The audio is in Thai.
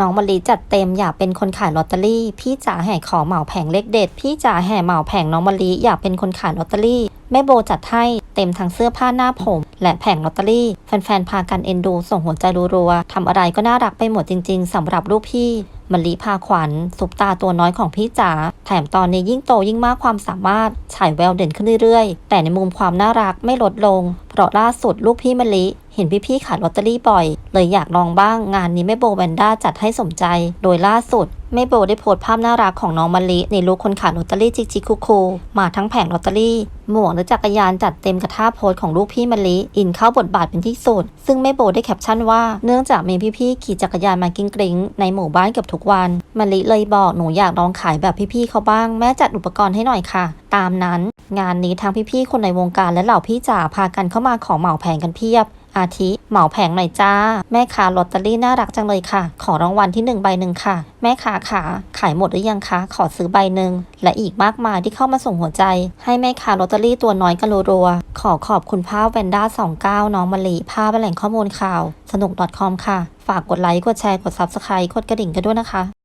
น้องมะลิจัดเต็มอยากเป็นคนขายลอตเตอรี่ พี่จ๋าแห่ขอเหมาแผงเลขเด็ด พี่จ๋าแห่เหมาแผงน้องมะลิอยากเป็นคนขายลอตเตอรี่แม่โบจัดให้เต็มทั้งเสื้อผ้าหน้าผม และแผงลอตเตอรี่ แฟนๆ พากันเอ็นดู ส่งหัวใจรัวๆทำอะไรก็น่ารักไปหมดจริงๆสำหรับลูกพี่ มลิพาขวัญสุปตาตัวน้อยของพี่จ๋าแถมตอนนี้ยิ่งโตยิ่งมากความสามารถฉายแววเด่นขึ้นเรื่อยๆ แต่ในมุมความน่ารักไม่ลดลง เพราะล่าสุดลูกพี่มลิเห็นพี่ๆขายลอตเตอรี่บ่อย เลยอยากลองบ้างงานนี้แม่โบแวนด้าจัดให้สมใจ โดยล่าสุด แม่โบได้โพสต์ภาพน่ารักของน้องมะลิในลุคคนขายลอตเตอรี่จิกจิกคูคูมาทั้งแผงลอตเตอรี่ หมวกและจักรยานจัดเต็มกระท่าโพสต์ของลูกพี่มะลิอินเข้าบทบาทเป็นที่สุด ซึ่งแม่โบได้แคปชั่นว่าเนื่องจากมีพี่ๆขี่จักรยานมากิ้งกริ้งในหมู่บ้านเกือบทุกวันมะลิเลยบอกหนูอยากลองขายแบบพี่ๆเขาบ้างแม่จัดอุปกรณ์ให้หน่อยค่ะ ตามนั้น งานนี้ทั้งพี่ๆคนในวงการและเหล่าพี่จ๋าพากันเข้ามาขอเหมาแผงกันเพียบ อาทิ เหมาแผงหน่อยจ้า แม่ค้าลอตเตอรี่น่ารักจังเลยค่ะ ขอรางวัลที่หนึ่งใบหนึ่งค่ะ แม่ค้าขาขายหมดหรือยังคะ ขอซื้อใบหนึ่งและอีกมากมายที่เข้ามาส่งหัวใจ ให้แม่ค้าลอตเตอรี่ตัวน้อยกันรัวๆขอขอบคุณภาพแวนด้า29 น้องมะลิภาพเป็นแหล่งข้อมูลข่าว สนุก .com ค่ะ ฝากกดไลค์กดแชร์กด Subscribe กดกระดิ่งกันด้วยนะคะ